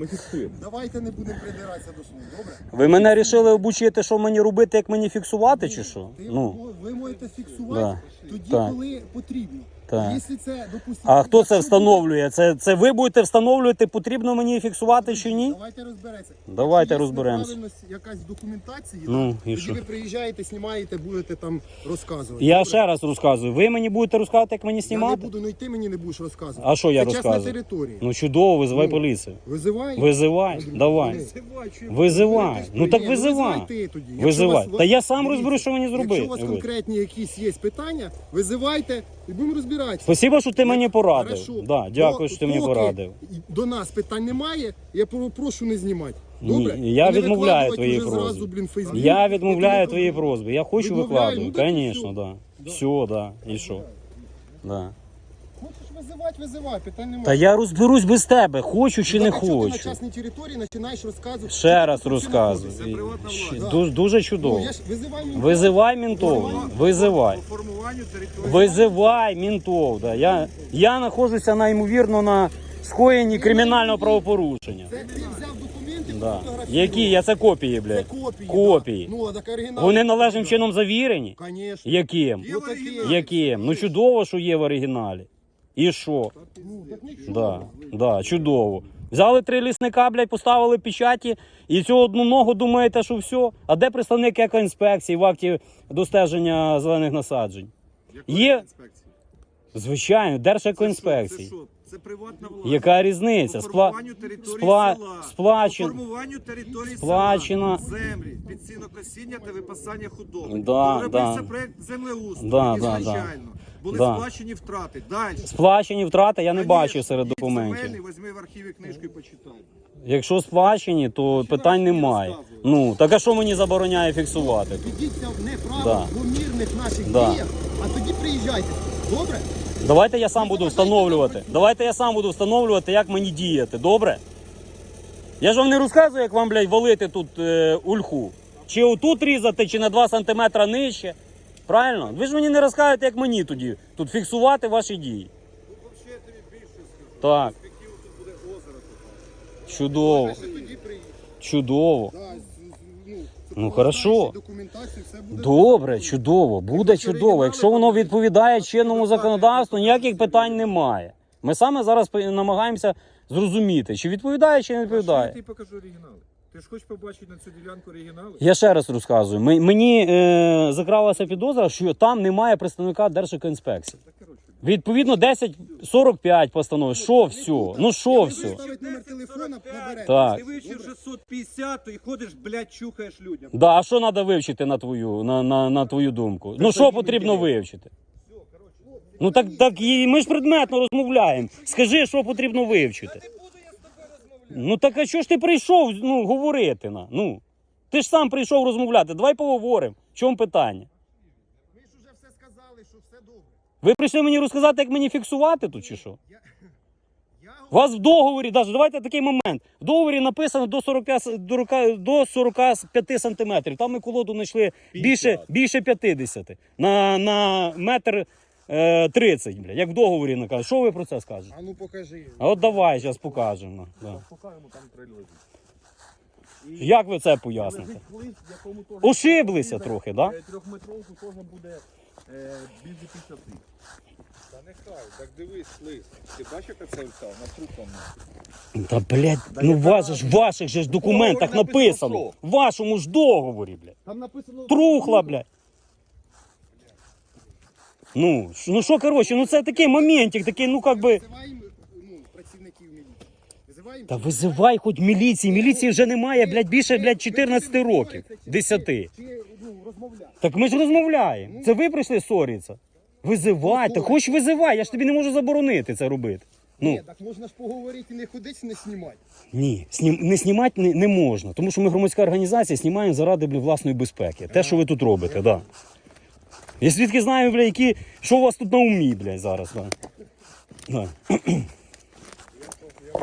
Ми фіксуємо. Давайте не будемо придиратися до слова, добре? Ви мене рішили обучити, що мені робити, як мені фіксувати, чи що? Ти, Ну, ви можете фіксувати Да. тоді, Так. коли потрібно. Так. Якщо це, допустимо, а хто це якщо встановлює? Це, це ви будете встановлювати, потрібно мені фіксувати чи ні? Давайте розберемося. Давайте Якщо є розберемося. неправильність якась в документації, Ну, і тоді що? ви приїжджаєте, знімаєте, будете там розказувати. Я Добре? ще раз розказую. Ви мені будете розказувати, як мені Я не знімати? буду, ну і ти мені не будеш розказувати. А що я це частна розказую? територія. Ну чудово, визивай Ну, поліцію. Визивай. Визивай, давай. ну, Визивай. Ну так Ні, визивай. ти тоді. Якщо Визивай. вас- Та я сам розберу, що мені зробити. Якщо у вас конкретні якісь є питання, визивайте і будемо розбиратися. Спасибо, що ти мені порадив. Хорошо. Да, дякую, що ти мені поки порадив. До нас питань немає, я прошу не знімати. Ні, Добре? я І не відмовляю викладувати просьби. вже зразу, блін, в Фейсбук. Я відмовляю твої просьби. Я хочу Відмовляю, викладувати. ну, так і Звісно. Да. Все, да. І що? Да. Хочеш визивати, визивай, питань немає. Та я розберусь без тебе, хочу чи Ну, не Ти на хочу. частній території починаєш розказувати. Ще раз ти розказуй. приватна Дуже, Ну, чудово. я ж визивай мені. Визивай ментов. Визивай. По формуванню території. Визивай ментов. Да. Я, я знаходжуся на ймовірно на скоєнні кримінального правопорушення. Це ти взяв документи, Да. Які? Я це копії, Це блядь. копії. Копії. Да. Ну, а так оригінал. Вони належним чином завірені? Звісно. Яким? Є Ну, в оригіналі. Яким? Ну чудово, що є в оригіналі. І що? Да, да, чудово. Взяли три лісника, блядь, поставили печаті, і цю одну ногу думаєте, що все. А де представник екоінспекції в акті достеження зелених насаджень? Є. Звичайно, Держекоінспекції. Це приватна власність. Яка різниця? По формуванню території спла- села. сплачен- По формуванню території Сплачено. села. Землі, під сінокосіння та випасання худоби. Да, Коли да. робився проект землеустрою, Да, да, да. звичайно, були Да. сплачені втрати. Далі. Сплачені втрати я не Конечно, бачу серед їдь документів. земельний, Візьми в архіві книжку і почитай. Якщо сплачені, то питань немає. Ну, так а що мені забороняє фіксувати? Ведіться в Да. неправомірних наших Да. діях, а тоді приїжджайте. Добре? Давайте я сам буду встановлювати. Давайте я сам буду встановлювати, як мені діяти. Добре? Я ж вам не розказую, як вам, блядь, валити тут е, ульху. Чи отут різати, чи на 2 см нижче. Правильно? Ви ж мені не розкажете, як мені тоді тут фіксувати ваші дії. Тут взагалі я тобі більше скажу. Так, Перспективу тут буде озеро. чудово. Чудово. Ну, Ну, хорошо. документації все буде Добре, чудово, буде чудово. Якщо воно відповідає чинному законодавству, ніяких питань немає. Ми саме зараз намагаємося зрозуміти, чи відповідає, чи не Я відповідає. тобі покажу оригінали. Ти ж хочеш побачити на цю ділянку оригінали? Я ще раз розказую. Ми- Мені е, закралася підозра, що там немає представника Держекоінспекції. Так, коротше. Відповідно, 1045 постанови. Що все? Ну що все? Ставить номер телефона. Так. Ти вивчив 650 і ходиш, блядь, чухаєш людям. Да, а що треба вивчити на твою, на, на, на твою думку? Ну що потрібно вивчити? Ну так, так і ми ж предметно розмовляємо. Скажи, що потрібно вивчити. Буду я з тобою розмовляти. Ну так а що ж ти прийшов ну, говорити на? Ну. Ти ж сам прийшов розмовляти. Давай поговоримо. В чому питання? Ви ж уже все сказали, що все добре. Ви прийшли мені розказати, як мені фіксувати тут чи що? У вас в договорі, навіть давайте такий момент. В договорі написано до 45, до рука- до 45 сантиметрів. Там ми колоду знайшли більше, більше 50. На, на метр е, 30, бля, як в договорі накаже. Що ви про це скажете? А ну покажи. А от давай зараз покажемо. Да. Покажемо там прильоті. Як ви це поясните? Ошиблися трохи, так? Да? Трьохметровку теж буде більше 50. Та нехай, так дивись, лист. Ти бачиш, яка це вся на Та блядь, ну вас ж в ваших же ж документах Договорі написано, написано. В вашому ж договорі, блядь. Там написано... Трухла, блядь. Ну, ш- ну що, коротше, ну це такий моментик, такий, ну как би. Визиваємо ну, працівників міліції. Визиваємо. Та визивай хоч міліції. Міліції вже немає, блядь, більше, блядь, 14 років. 10. Чи ну, розмовляти. Так ми ж розмовляємо. Це ви прийшли ссоритися. Визивай, та хоч визивай, я ж тобі не можу заборонити це робити. Ну, Ні, так можна ж поговорити, не ходити, не знімати. ні, снім, не знімати не, не можна, тому що ми громадська організація знімаємо заради блядь, власної безпеки. Те, що ви тут робите, так. Да. Я звідки знаю, бля, які, що у вас тут на умі, блядь, зараз. Да. Да.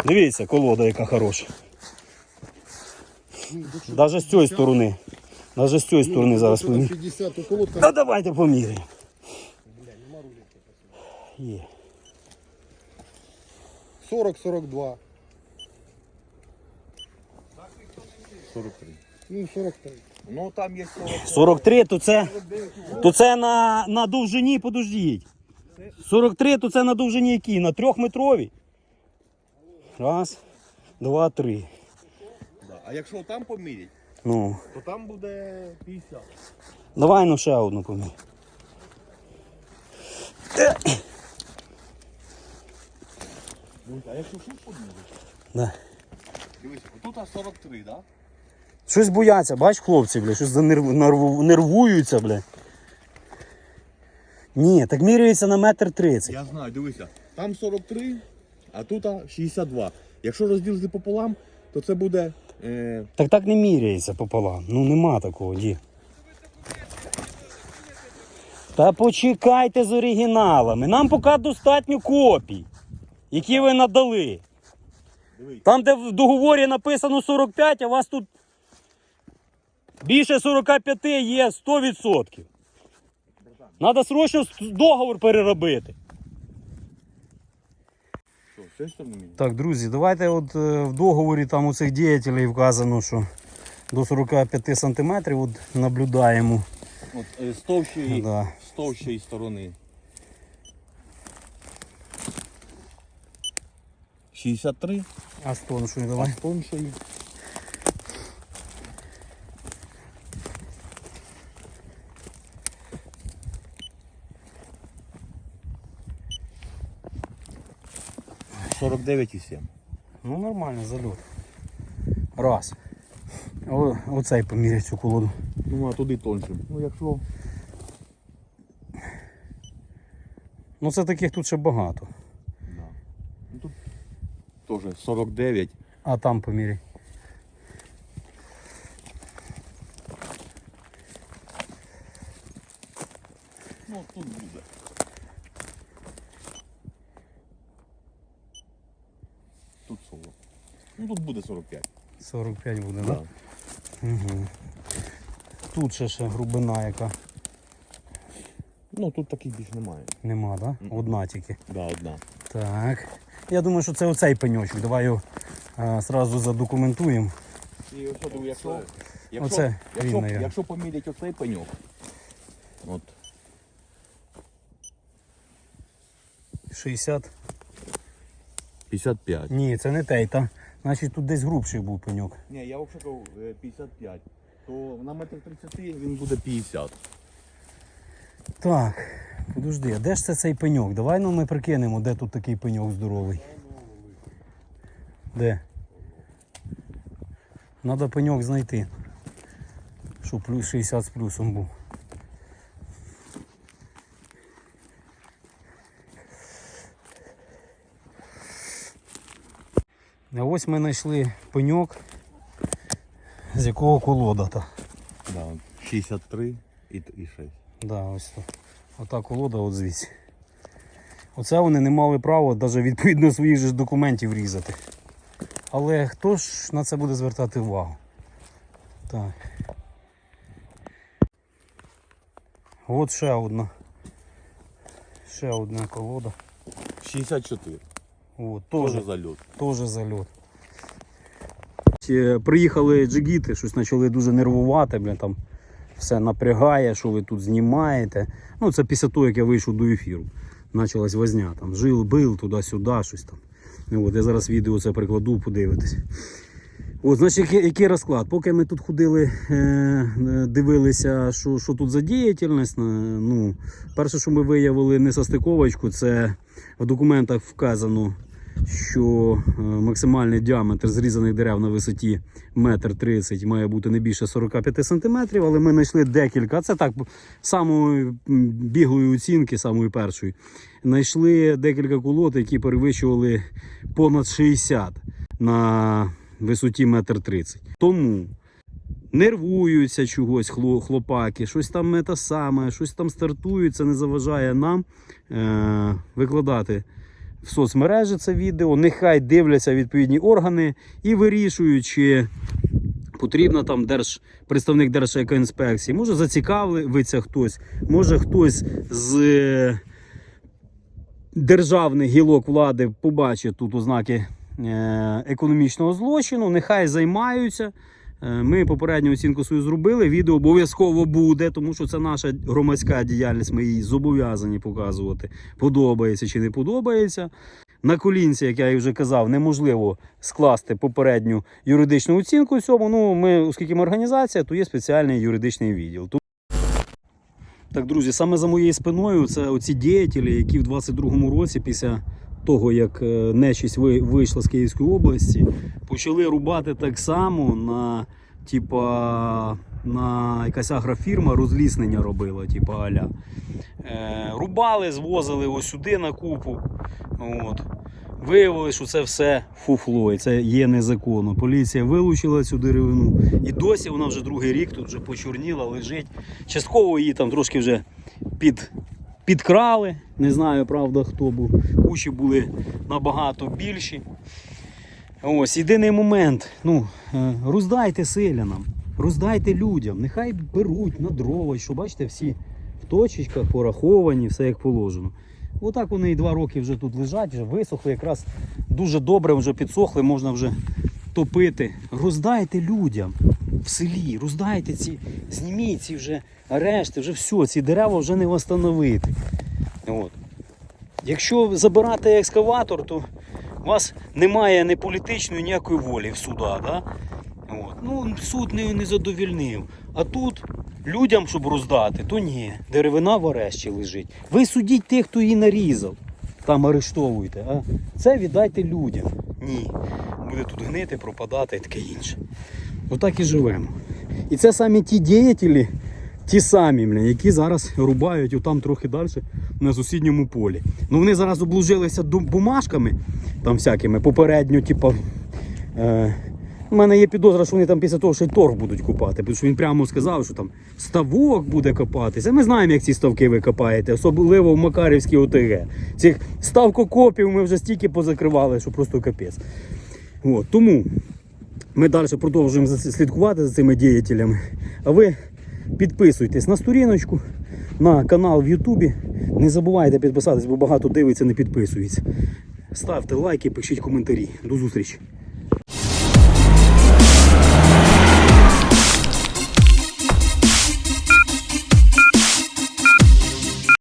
Дивіться, колода яка хороша. Навіть з цієї сторони. Навіть з цієї сторони зараз Що там поміряємо. 50, то колодка. Та давайте поміряємо. Є. 40-42. 43. Ну, 43. Ну там є 40. 43, то це, то це на, на довжині, подождіть. 43, то це на довжині якій? На трьохметровій? Раз, два, три. Да. А якщо там помірять, Ну, то там буде 50. давай ну ще одну помій. А якщо тут помірять? Да. Дивися, тут аж 43, да? Щось бояться, бач, хлопці, бля, щось занерв... нерву- нервуються, бля. Ні, так міряється на метр тридцять. Я знаю, дивися. Там 43, а тут 62. Якщо розділити пополам, то це буде. Так так не міряється пополам. Ну нема такого, ді. Та почекайте з оригіналами. Нам поки достатньо копій, які ви надали. Там, де в договорі написано 45, а у вас тут більше 45 є 100%. Треба срочно договор переробити. Що, з цієї сторони міряти? Так, друзі, давайте от е, в договорі там у цих діятелів вказано, що до 45 сантиметрів от наблюдаємо. От, е, з товщої, Да. з товщої сторони. 63, А з тоншою а давай. з тоншої. Сорок дев'ять і сім. Ну нормально, зальот. Раз. О, оцей поміряй цю колоду. Ну, а туди тонше. Ну, якщо. Ну це таких тут ще багато. Да. Ну, тут теж 49. А там поміряй. Ну, тут буде. Тут 40. Ну, тут буде 45. 45 буде, так? Да? Угу. Тут ще ще грубина яка. Ну, тут таких більш немає. Нема, так? Да? Одна тільки. Да, одна. Так. Я думаю, що це оцей пеньочок. Давай його а, зразу задокументуємо. І ось тут, якщо, якщо, Оце якщо, видно його. якщо поміряти оцей пеньок, от, 60. 55. Ні, це не той, та. Значить тут десь грубший був пеньок. Ні, я взагалі кажу е, 55. То на метр 30 він буде 50. Так, подожди, а де ж це цей пеньок? Давай ну ми прикинемо, де тут такий пеньок здоровий. Де? Надо пеньок знайти. Щоб плюс 60 з плюсом був. А ось ми знайшли пеньок, з якого колода та. Да, 63 і, і 6. Да, ось то. Ота колода от звідси. Оце вони не мали права навіть відповідно своїх же документів різати. Але хто ж на це буде звертати увагу? Так. От ще одна. Ще одна колода. 64. От, Тоже теж, зальот. теж зальот. Е, Приїхали джигіти, щось почали дуже нервувати, бля, там все напрягає, що ви тут знімаєте. Ну, це після того, як я вийшов до ефіру. Почалась возня, там жил, бил, туди-сюди, щось там. Ну, от, я зараз відео це прикладу, подивитись. От, значить, який, який розклад? Поки ми тут ходили, е, е, дивилися, що, що тут за діяльність. е, Ну, перше, що ми виявили несостиковочку, це в документах вказано, що е, максимальний діаметр зрізаних дерев на висоті 1,30 м має бути не більше 45 см, але ми знайшли декілька. Це так самої біглої оцінки, самої першої. Знайшли декілька колод, які перевищували понад 60 на висоті 1,30 м. Тому нервуються чогось хлопаки, щось там не те саме, щось там стартують, це не заважає нам е- викладати в соцмережі це відео. Нехай дивляться відповідні органи і вирішують, чи потрібно там держ, представник Держекоінспекції. Може зацікавиться хтось, може хтось з е, державних гілок влади побачить тут ознаки е, економічного злочину. Нехай займаються. Е, Ми попередню оцінку свою зробили. Відео обов'язково буде, тому що це наша громадська діяльність. Ми її зобов'язані показувати, подобається чи не подобається. На колінці, як я і вже казав, неможливо скласти попередню юридичну оцінку цьому. Ну, ми, оскільки ми організація, то є спеціальний юридичний відділ. Так, друзі, саме за моєю спиною це оці діятелі, які в 22-му році, після того, як е, нечість ви- вийшла з Київської області, почали рубати так само на типа на якась агрофірма розліснення робила, типа аля. Е, рубали, звозили ось сюди на купу. От. Виявили, що це все фуфло, і це є незаконно. Поліція вилучила цю деревину. І досі вона вже другий рік тут вже почорніла, лежить. Частково її там трошки вже під, підкрали. Не знаю, правда, хто був. Кучі були набагато більші. Ось єдиний момент. Ну, е, роздайте селянам, роздайте людям, нехай беруть на дрова, що бачите, всі в точечках пораховані, все як положено. Отак вони і два роки вже тут лежать, вже висохли, якраз дуже добре вже підсохли, можна вже топити. Роздайте людям в селі, роздайте ці, зніміть ці вже арешти, вже все, ці дерева вже не встановити. От. Якщо забирати екскаватор, то у вас немає ні політичної ніякої волі в суда. Да? От. Ну, суд не, не задовільнив. А тут людям, щоб роздати, то ні. Деревина в арешті лежить. Ви судіть тих, хто її нарізав. Там арештовуйте. А це віддайте людям. Ні. Буде тут гнити, пропадати і таке інше. Отак і живемо. І це самі ті діятелі, ті самі, бля, які зараз рубають отам трохи далі на сусідньому полі. Ну вони зараз обложилися ду- бумажками, там всякими, попередньо, типу. Е, у мене є підозра, що вони там після того ще й торг будуть купати, тому що він прямо сказав, що там ставок буде копатися. Ми знаємо, як ці ставки ви копаєте, особливо в Макарівській ОТГ. Цих ставкокопів ми вже стільки позакривали, що просто капець. Тому ми далі продовжуємо слідкувати за цими діятелями. А ви підписуйтесь на сторіночку, на канал в Ютубі. Не забувайте підписатись, бо багато дивиться, не підписується. Ставте лайки, пишіть коментарі. До зустрічі!